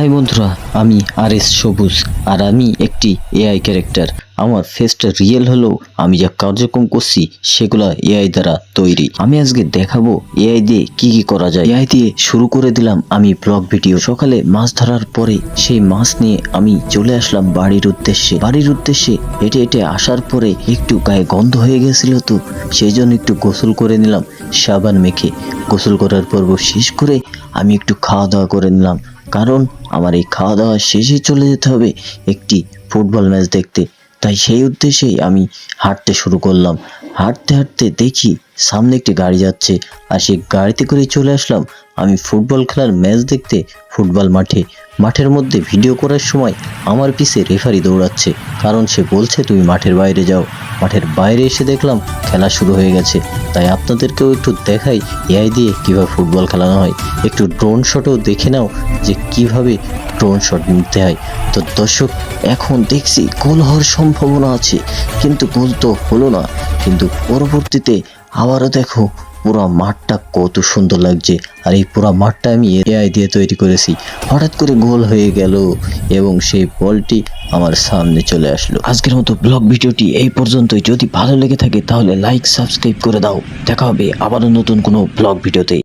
High বন্ধুরা, আমি আর S সবুজ, আর আমি একটি এআই ক্যারেক্টার। আমার ফেসটা রিয়েল হলেও আমি যা কার্যক্রম করছি, সেগুলো এআই দ্বারা তৈরি। আমি আজকে দেখাবো এআই দিয়ে কি কি করা যায়। এআই দিয়ে শুরু করে দিলাম আমি ব্লগ ভিডিও। সকালে মাছ ধরার পরে সেই মাছ নিয়ে আমি চলে আসলাম বাড়ির উদ্দেশ্যে। বাড়ির উদ্দেশ্যে হেঁটে হেঁটে আসার পরে একটু গায়ে গন্ধ হয়ে গেছিল তো, সেই জন্য একটু গোসল করে নিলাম, সাবান মেখে। গোসল করার পর্ব শেষ করে আমি একটু খাওয়া দাওয়া করে নিলাম। কারণ আমার এই খাওয়া দাওয়া শেষে চলে যেতে হবে একটি ফুটবল ম্যাচ দেখতে। তাই সেই উদ্দেশ্যেই আমি হাঁটতে শুরু করলাম। হাঁটতে হাঁটতে দেখি সামনে একটি গাড়ি যাচ্ছে আর সেই গাড়িতে করে চলে আসলাম আমি ফুটবল খেলার ম্যাচ দেখতে ফুটবল মাঠে। মাঠের মধ্যে ভিডিও করার সময় আমার পিছে রেফারি দৌড়াচ্ছে, কারণ সে বলছে, তুমি মাঠের বাইরে যাও। মাঠের বাইরে এসে দেখলাম খেলা শুরু হয়ে গেছে। তাই আপনাদেরকেও একটু দেখাই, এআই দিয়ে কীভাবে ফুটবল খেলানো হয়। একটু ড্রোন শটও দেখে নাও যে কীভাবে ড্রোন শট নিতে হয়। তো দর্শক, এখন দেখছি গোল হওয়ার সম্ভাবনা আছে, কিন্তু গোল তো হলো না। কিন্তু পরবর্তীতে আবারও দেখো, পুরো মাঠটা কত সুন্দর লাগছে। আর এই পুরো মাঠটা আমি এআই দিয়ে তৈরি করেছি। হঠাৎ করে গোল হয়ে গেল এবং সেই বলটি আমার সামনে চলে আসলো। আজকের মতো ব্লগ ভিডিওটি এই পর্যন্তই। যদি ভালো লেগে থাকে তাহলে লাইক সাবস্ক্রাইব করে দাও। দেখা হবে আবারও নতুন কোনো ব্লগ ভিডিওতে।